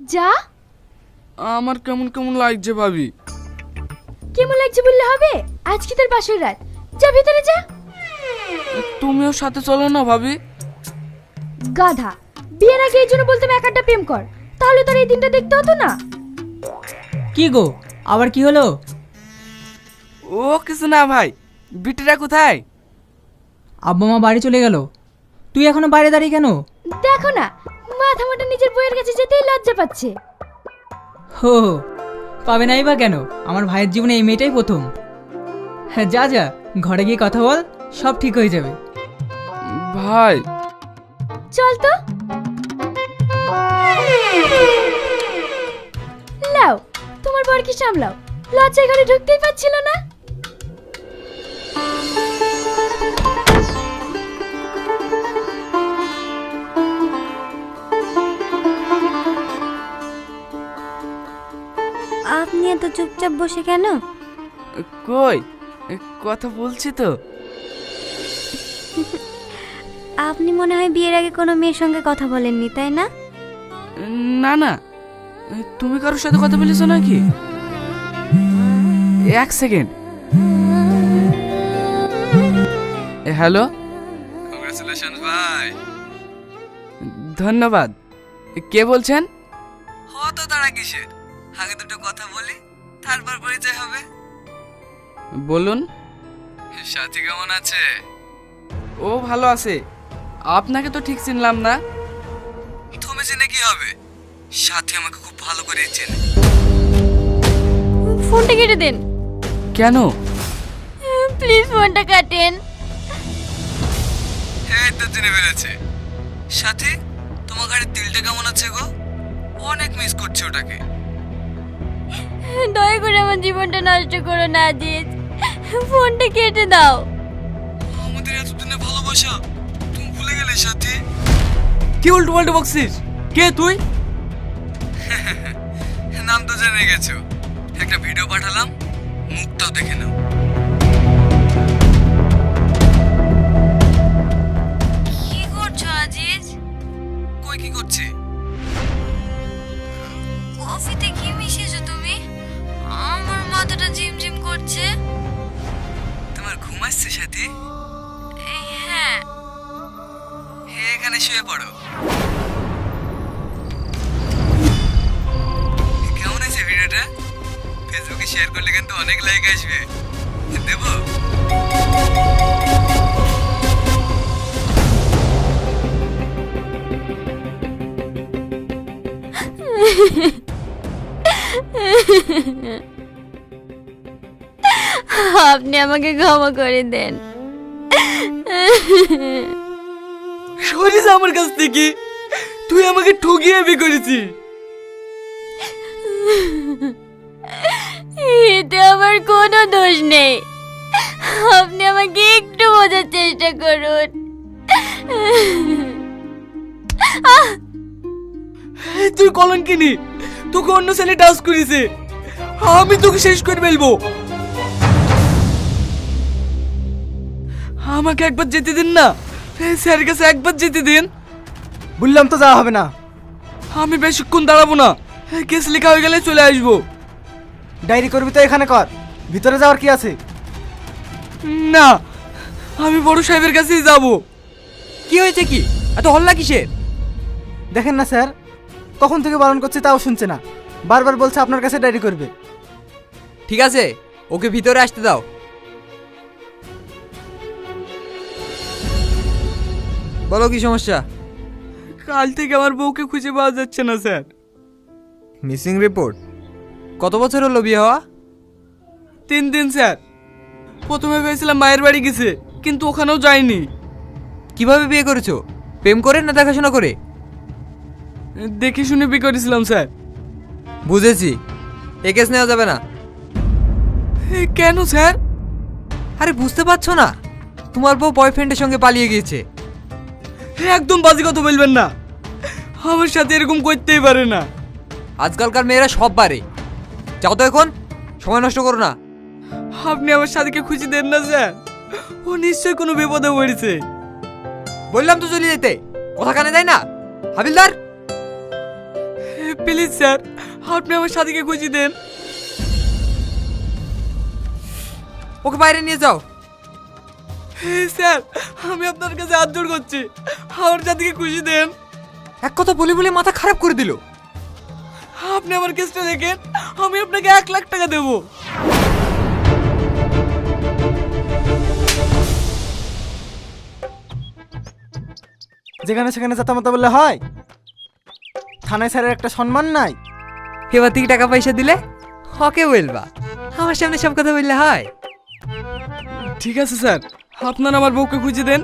যা। আমার কেমন কেমন লাগছে ভাবি। কেমন লাগছে বললে হবে? আজকে তোর বাসর রাত। যা ভিতরে যা। তুমিও সাথে চলো না ভাবি। গাধা। বিয়ের আগে এই জন্য বলতাম এক একটা প্রেম কর। তাহলে তোর এই দিনটা দেখতে হতো না। কি গো? আবার কি হলো? ও কিছু না ভাই। বিটিরা কোথায়? আব্বা মা বাড়ি চলে গেল। তুই এখনও বাইরে দাঁড়িয়ে কেন? দেখো না মাথা নিজের বইয়ের কাছে যেতেই লজ্জা পাচ্ছে। হো হো, পাবে নাই বা কেন? আমার ভাইয়ের জীবনে এই মেয়েটাই প্রথম। হ্যাঁ যা যা ঘরে গিয়ে কথা বল সব ঠিক হয়ে যাবে। ভাই। চল তো। লাও তোমার বর কি সামলাও? লজ্জায় ঘরে ঢুকতেই পারছিল না। আপনি এত চুপচাপ বসে কেন? কই? কথা বলছি তো। আপনি মনে হয় বিয়ের আগে কোনো মেয়ের সঙ্গে কথা বলেননি তাই না? না না। তুমি কারোর সাথে কথা বলেছ নাকি? এক সেকেন্ড। হ্যালো? কংগ্রেচুলেশন ভাই। ধন্যবাদ। কে বলছেন? হতো তারা কিসের? আগে দুটো কথা বলি তারপর পরিচয় হবে। বলুন। সাথী কেমন আছে? ও ভালো আছে। আপনাকে তো ঠিক চিনলাম না। তুমি জেনে কি হবে? সাথী আমাকে খুব ভালো করে চেনে। ফোনটা কেটে দেন। কেন? প্লিজ ফোনটা কাটেন। এই তো জেনে ফেলেছে। সাথী তোমার গাড়ির তিলটা কেমন আছে গো? অনেক মিস করছে ওটাকে। দয়া করে আমার জীবনটা নষ্ট করো না আজিজ। ফোনটা কেটে দাও। আমাদের এতদিনে ভালোবাসা তুমি ভুলে গেলে সাথী। কি উল্টো পাল্টো বকছিস? কে তুই? নাম তো জেনে গেছো। একটা ভিডিও পাঠালাম মুখটাও দেখে নাও। কি করছ আজিজ? কই কি করছে? কফিতে কি মাথাটা ঝিমঝিম করছে? তোমার ঘুম আসছে সাথী? হ্যাঁ। এখানে শুয়ে পড়ো। কেমন আছে ভিডিওটা? ফেসবুকে শেয়ার করলে কিন্তু অনেক লাইক আসবে। দেবো? আপনি আমাকে ক্ষমা করে দেন। সরিস আমার কাছ থেকে তুই আমাকে ঠকিয়ে বিয়ে করেছিস। এতে আমার কোনো দোষ নেই। আপনি আমাকে একটু বোঝার চেষ্টা করুন। তুই কলঙ্কিনি তোকে অন্য ছেলে ডান্স করেছে। আমি তোকে শেষ করে ফেলব। আমাকে একবার যেতে দিন না। স্যারের কাছে একবার যেতে দিন। বললাম তো যাওয়া হবে না। আমি বেশিক্ষণ দাঁড়াবো না। কেস লেখা হয়ে গেলে চলে আসব। ডায়েরি করবি তো এখানে কর। ভিতরে যাওয়ার কি আছে? না আমি বড় সাহেবের কাছেই যাব। কি হয়েছে কি? এত হল্লা কিসের? দেখেন না স্যার কখন থেকে বারণ করছে তাও শুনছে না। বারবার বলছে আপনার কাছে ডায়েরি করবে। ঠিক আছে ওকে ভিতরে আসতে দাও। বলো কি সমস্যা? কাল থেকে আমার বউকে খুঁজে পাওয়া যাচ্ছে না স্যার। Missing report? কত বছর হলো বিয়ে হওয়া? তিন দিন স্যার। প্রথমে ভেবেছিলাম মায়ের বাড়ি গেছে কিন্তু ওখানেও যায়নি। কীভাবে বিয়ে করেছ? প্রেম করে না দেখাশোনা করে? দেখে শুনে বিয়ে করেছিলাম স্যার। বুঝেছি। এ কেস নেওয়া যাবে না। কেন স্যার? আরে বুঝতে পারছ না। তোমার বউ বয়ফ্রেন্ডের সঙ্গে পালিয়ে গিয়েছে। একদম বাজে কথা বলবেন না। আমার সাথে এরকম করতেই পারে না। আজকালকার মেয়েরা সব পারে যাও তো এখন সময় নষ্ট করো না। আপনি আমার সাথীকে খুঁজে দেন না স্যার। ও নিশ্চয়ই কোনো বিপদে পড়েছে। বললাম তো চলে যেতে। কথা কানে যায় না। হাবিলদার! প্লিজ স্যার আপনি আমার সাথীকে খুঁজে দেন। ওকে বাইরে নিয়ে যাও। স্যার আমি আপনার কাছে হাত জোড় করছি। আমার সাথীকে খুশি দেন। এক কথা বলে বলে মাথা খারাপ করে দিল। আপনি আমার কেসটা দেখেন আমি আপনাকে এক লাখ টাকা দেবো। যেখানে সেখানে যাতামাতা বললে হয়। থানায় স্যারের একটা সম্মান নাই। এবার থেকে টাকা পয়সা দিলে? হকে বলবা। আমার সামনে সব কথা বললে হয়। ঠিক আছে স্যার। আপনার আমার বউকে খুঁজে দেন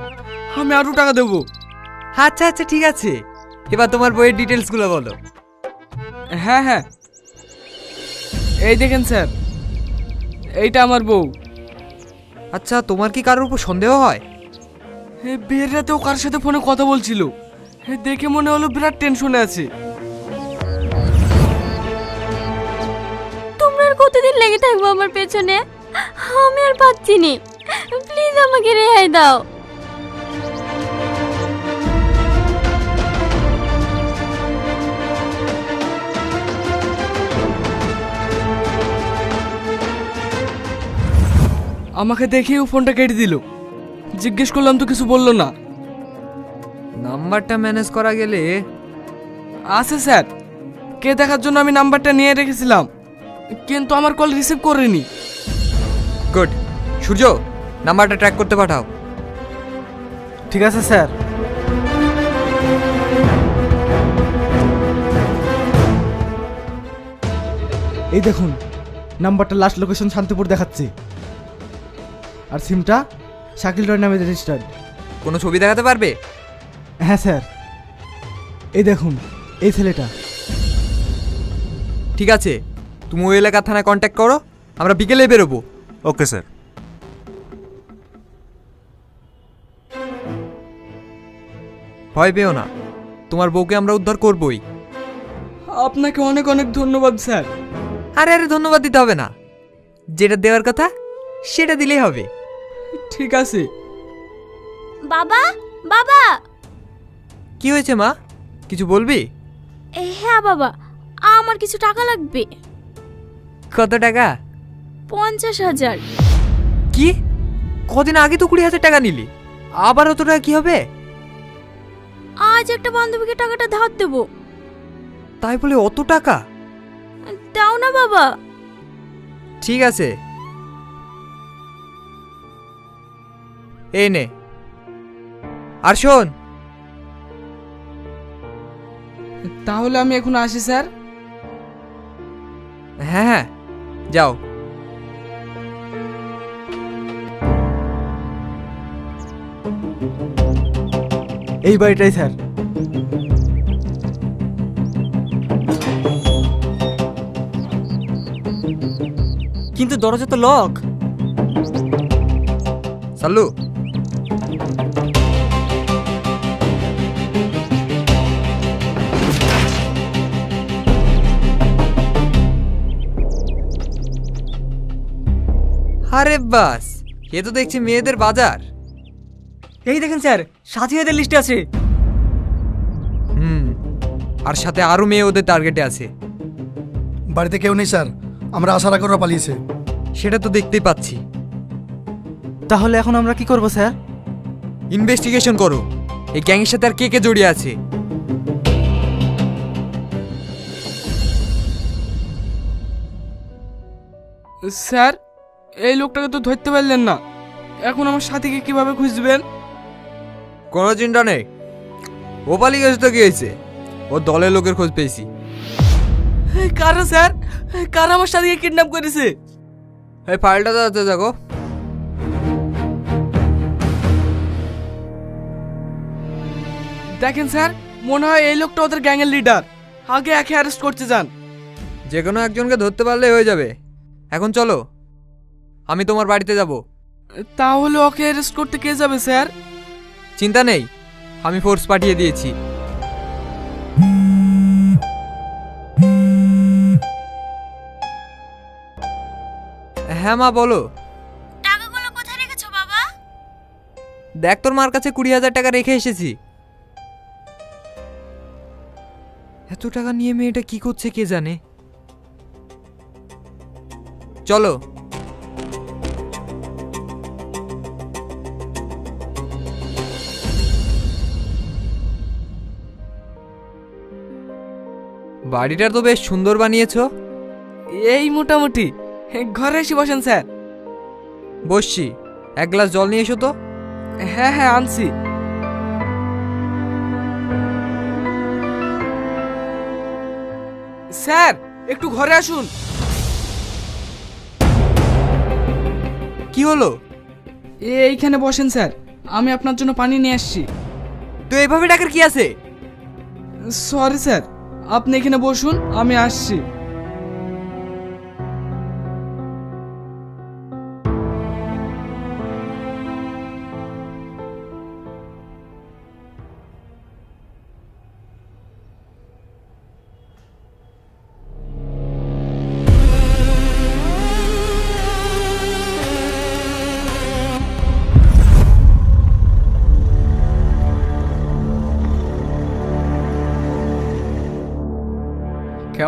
আমি আরও টাকা দেবো। আচ্ছা আচ্ছা ঠিক আছে। এবার তোমার বইয়ের ডিটেলসগুলো বলো। হ্যাঁ হ্যাঁ। এই দেখেন স্যার এইটা আমার বউ। আচ্ছা তোমার কি কারোর উপর সন্দেহ হয়? এ, বিয়ের রাতেও কার সাথে ফোনে কথা বলছিল? এ, দেখে মনে হলো বিরাট টেনশনে আছে। তোমরা আর কতদিন লেগে থাকব আমার পেছনে? আমি আর পাচ্ছি নি। প্লিজ আমাকে রেহাই দাও আমাকে দেখেও ফোনটা কেটে দিল। জিজ্ঞেস করলাম তো কিছু বলল না। নাম্বারটা ম্যানেজ করা গেলে? আছে স্যার। কে দেখার জন্য আমি নাম্বারটা নিয়ে রেখেছিলাম। কিন্তু আমার কল রিসিভ করেনি। গুড। সূর্য নাম্বারটা ট্র্যাক করতে পাঠাও। ঠিক আছে স্যার। এই দেখুন নাম্বারটা লাস্ট লোকেশন শান্তিপুর দেখাচ্ছে। আর সিমটা শাকিল রয় নামে রেজিস্টার্ড কোনো ছবি দেখাতে পারবে? হ্যাঁ স্যার। এই দেখুন এই ছেলেটা। ঠিক আছে তুমি ওই এলাকার থানায় কন্ট্যাক্ট করো আমরা বিকেলে বেরোবো। Okay sir. ভয় পেও না। তোমার বউকে আমরা উদ্ধার করবই। আপনাকে অনেক অনেক ধন্যবাদ স্যার। আরে আরে ধন্যবাদ দিতে হবে না। যেটা দেওয়ার কথা সেটা দিলেই হবে। ঠিক আছে। বাবা বাবা! কি হয়েছে মা? কিছু বলবি? এ, হ্যাঁ বাবা। আমার কিছু টাকা লাগবে। কত টাকা? পঞ্চাশ হাজার। কি? কদিন আগে তো কুড়ি হাজার টাকা নিলি। আবার অত টাকা কি হবে? আজ একটা বান্ধবীকে টাকাটা ধার দেবো। তাই বলে অত টাকা? দাও না বাবা। ঠিক আছে। এই নে। আর শোন। তাহলে আমি এখন আসি স্যার। হ্যাঁ হ্যাঁ। যাও। এই বাড়িটাই স্যার। কিন্তু দরজা তো লক সাল্লু। আরে বাস এ তো দেখছি মেয়েদের বাজার। এই দেখেন স্যার সাথী হাজার লিস্টে আছে। হুম আর সাথে আরও মেয়ে ওদের টার্গেটে আছে। বাড়িতে কেউ নেই স্যার। আমরা আশা রাখি ওরা পালিয়েছে। সেটা তো দেখতেই পাচ্ছি। তাহলে এখন আমরা কি করব স্যার? ইনভেস্টিগেশন করো। এই গ্যাংয়ের সাথে আর কে কে জড়িয়ে আছে? স্যার এই লোকটাকে তো ধরতে পারলেন না। এখন আমার সাথীকে কীভাবে খুঁজবেন? কোনো চিন্তা নেই। ও পালিয়ে গেছে তো কি হয়েছে ও দলের লোকের খোঁজ পেয়েছি। কারা স্যার? কারা আমার সাথে কিডন্যাপ করেছে? এই ফাইলটা দাঁড়াতে দেখো। দেখেন স্যার মনে হয় এই লোকটা ওদের গ্যাংয়ের লিডার। আগে একে অ্যারেস্ট করতে যান। যে কোনো একজনকে ধরতে পারলে হয়ে যাবে। এখন চলো। আমি তোমার বাড়িতে যাব। তাহলে ওকে অ্যারেস্ট করতে কে যাবে স্যার? চিন্তা নেই আমি ফোর্স পাঠিয়ে দিয়েছি। হ্যাঁ মা বলো। টাকাগুলো কোথায় রেখেছো বাবা? দেখ তোর মার কাছে কুড়ি হাজার টাকা রেখে এসেছি। এত টাকা নিয়ে মেয়েটা কি করছে কে জানে? চলো। বাড়িটা তো বেশ সুন্দর বানিয়েছ। এই মোটামুটি। ঘরে এসে বসেন স্যার। বসছি। এক গ্লাস জল নিয়ে এসো তো। হ্যাঁ হ্যাঁ আনছি। স্যার একটু ঘরে আসুন। কি হলো? এইখানে বসেন স্যার। আমি আপনার জন্য পানি নিয়ে আসছি। তো এইভাবে ডাকার কি আছে? Sorry sir. আপনি এখানে বসুন আমি আসছি।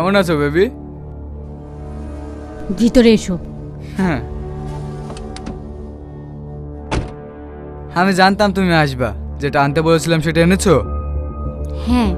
কেমন আছো বেবি? ভিতরে এসো। হ্যাঁ। আমি জানতাম তুমি আসবা। যেটা আনতে বলেছিলাম সেটা এনেছো? হ্যাঁ।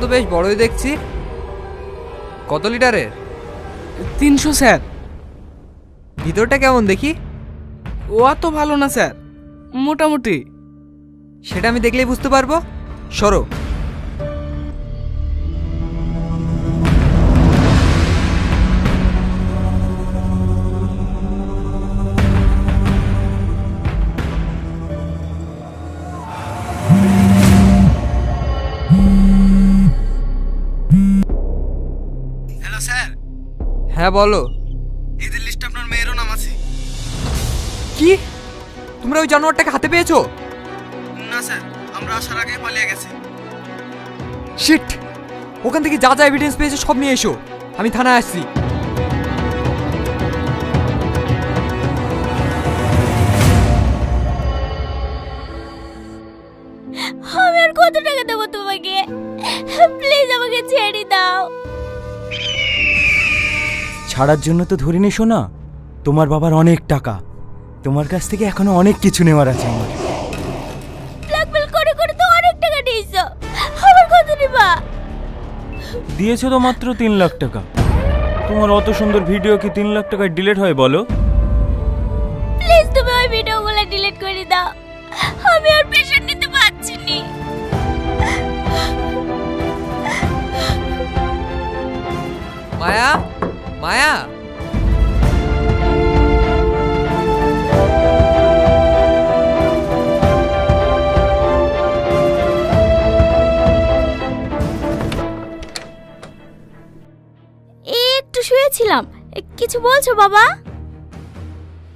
তো বেশ বড়ই দেখছি। কত লিটারের? তিনশো স্যার। ভিতরটা কেমন দেখি? ও অত ভালো না স্যার। মোটামুটি। সেটা আমি দেখলেই বুঝতে পারব। সরো। হ্যাঁ বলো। এদের লিস্টে আপনার মেয়েরও নাম আছে। কি? তোমরা ওই জানোয়ারটাকে হাতে পেয়েছ? না স্যার আমরা আসার আগে পালিয়ে গেছে। শিট! ওখান থেকে যা যা এভিডেন্স পেয়েছ সব নিয়ে এসো। আমি থানায় আসছি। ছাড়ার জন্য তো ধরে ধরিনি শোনা তোমার বাবার অনেক টাকা। তোমার কাছ থেকে এখনও অনেক কিছু নেওয়ার আছে আমার। ব্ল্যাকমেল করে করে তো অনেক টাকা নিয়েছো আমার কত নিবা। দিয়েছ তো মাত্র তিন লাখ টাকা। তোমার অত সুন্দর ভিডিও কি তিন লাখ টাকায় ডিলিট হয় বলো? প্লিজ তুমি ওই ভিডিওগুলো ডিলিট করে দাও। আমি আর পেশেন্ট নিতে পারছি নি। মায়া? মায়া। একটু শুয়েছিলাম। এ, কিছু বলছো বাবা?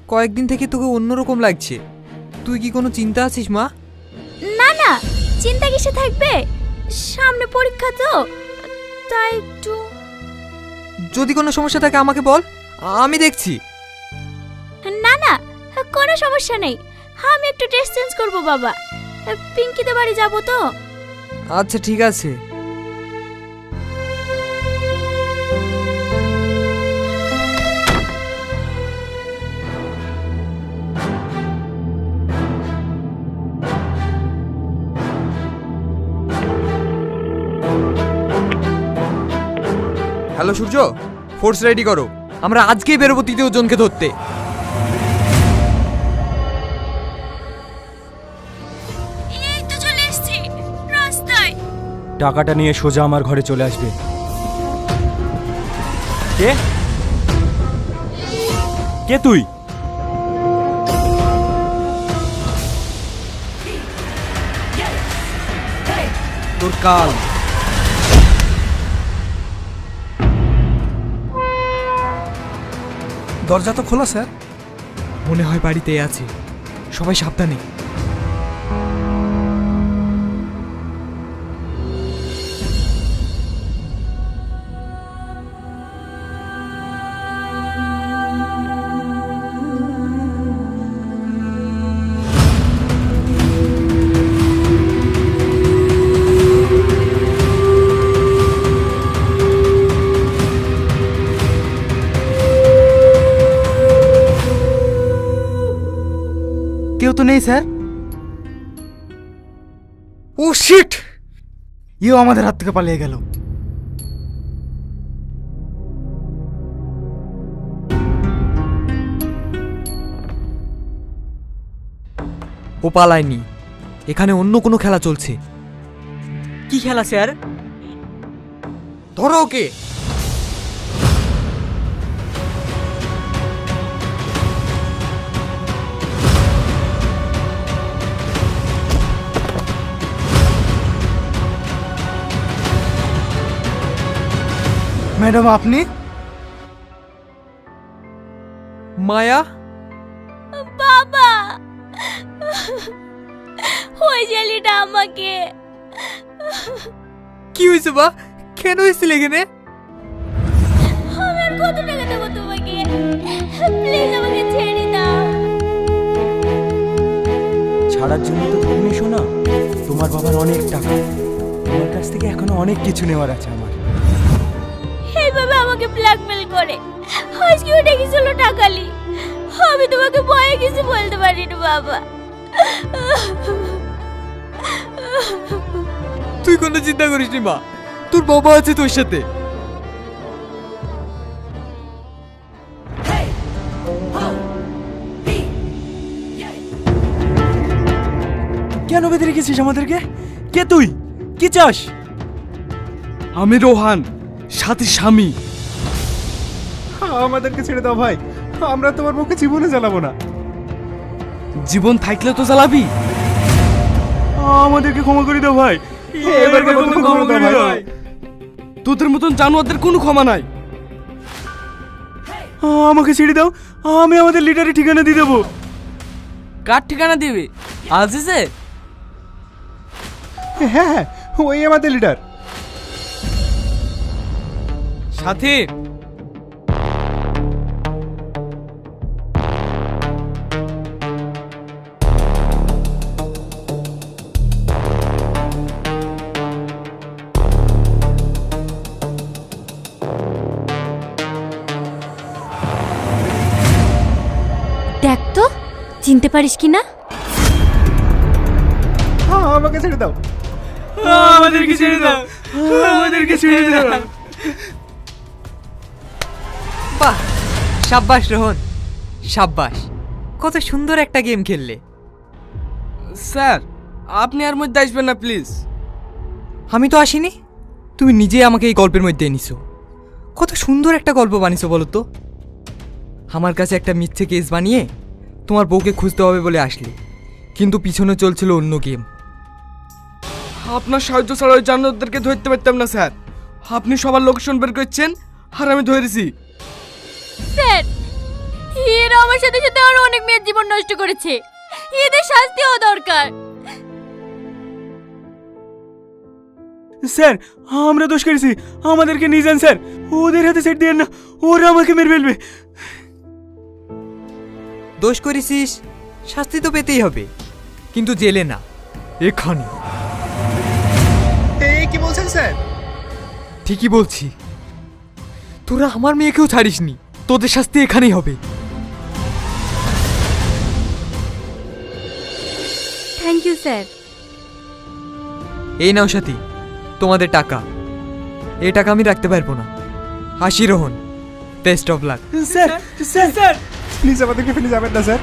কয়েকদিন থেকে তোকে অন্যরকম লাগছে। তুই কি কোনো চিন্তা আছিস মা? না না চিন্তা কিসে থাকবে? সামনে পরীক্ষা তো তাই একটু যদি কোনো সমস্যা থাকে আমাকে বল। আমি দেখছি। না না কোনো সমস্যা নেই। আমি একটু ড্রেস চেঞ্জ করব বাবা। পিঙ্কিতে বাড়ি যাব তো। আচ্ছা ঠিক আছে। হ্যালো সূর্য? ফোর্স রেডি করো। আমরা আজকেই বেরোবো তৃতীয় জনকে ধরতে। এই তো চলে এসেছি। রাস্তায়। টাকাটা নিয়ে সোজা আমার ঘরে চলে আসবে। কে? কে তুই? তোর কাল। দরজা তো খোলা স্যার। মনে হয় বাড়িতে আছে। সবাই সাবধানে। কেউ তো নেই স্যার। ও শিট ইও আমাদের হাত থেকে পালিয়ে গেল। ও পালায়নি। এখানে অন্য কোনো খেলা চলছে। কি খেলা স্যার? ধরো ওকে। ম্যাডাম আপনি? মায়া? বাবা! ওই ছেলেটা আমাকে। কি হয়েছে বা কেন হয়েছিল এখানে? আমি কত টাকা দেবো তোমাকে? প্লিজ আমাকে ছেড়ে দাও। ছাড়ার জন্য তো তুমি শোনা তোমার বাবার অনেক টাকা। তোমার কাছ থেকে এখনও অনেক কিছু নেওয়ার আছে আমার। আমাকে ব্ল্যাকমেল করে। আজকে উঠে গেছিল টাকালি। আমি তোমাকে ভয়ে কিছু বলতে পারিনি, বাবা। তুই কোনো চিন্তা করিস নি মা। তোর বাবা আছে তোর সাথে। কেন বেঁধে রেখেছিস আমাদেরকে? কে তুই? কি চাস? আমি রোহান, সাথে স্বামী। আমাদেরকে ছেড়ে দাও ভাই। আমরা তোমার মুখে জীবনে জ্বালাবো না। জীবন থাকলে তো চালাবি আমাদেরকে ক্ষমা করে দাও ভাই। এবার ক্ষমা করে দাও। ভাই। তোদের মতন জানোয়ারদের কোনো ক্ষমা নাই। আমাকে ছেড়ে দাও। আমি আমাদের লিডারের ঠিকানা দিয়ে দেবো। কার ঠিকানা দিবে? আজিজে? হ্যাঁ হ্যাঁ ওই আমাদের লিডার। সাথী চিনতে পারিস কি না? হ্যাঁ আমাকে ছেড়ে দাও। আমাদেরকে ছেড়ে দাও। আমাদেরকে ছেড়ে দাও। বাহ সাব্বাস রোহন। সাব্বাস কত সুন্দর একটা গেম খেললে। স্যার আপনি আর মধ্যে আসবেন না প্লিজ। আমি তো আসিনি। তুমি নিজেই আমাকে এই গল্পের মধ্যে এনেছো। কত সুন্দর একটা গল্প বানিয়েছো বলো তো। আমার কাছে একটা মিথ্যে কেস বানিয়ে তোমার বউকে খুঁজতে হবে বলে আসলে। কিন্তু পিছনে চলছিল অন্য গেম। আপনার সাহায্য ছাড়া ওই জানোয়ারদেরকে ধরতে পারতাম না স্যার। আপনি সবার লোকেশন বের করছেন আর আমি ধরেছি। স্যার এরা আমার সাথে সাথে আরও অনেক মেয়ের জীবন নষ্ট করেছে। এদের শাস্তিও দরকার। স্যার আমরা দোষ করেছি। আমাদেরকে নিয়ে যান স্যার। ওদের হাতে সেট দিয়ে না ওরা আমাকে মেরে ফেলবে। দোষ করেছিস শাস্তি তো পেতেই হবে। কিন্তু জেলে না এখানে কি বলছেন স্যার? ঠিকই বলছি। তোরা আমার মেয়েকেও ছাড়িসনি তোদের শাস্তি এখানেই হবে। থ্যাংক ইউ স্যার এই নাও সাথী তোমাদের টাকা। এই টাকা আমি রাখতে পারব না। হাসি Rohan best of luck sir sir sir. Please আমাদেরকে ফেলে যাবেন না স্যার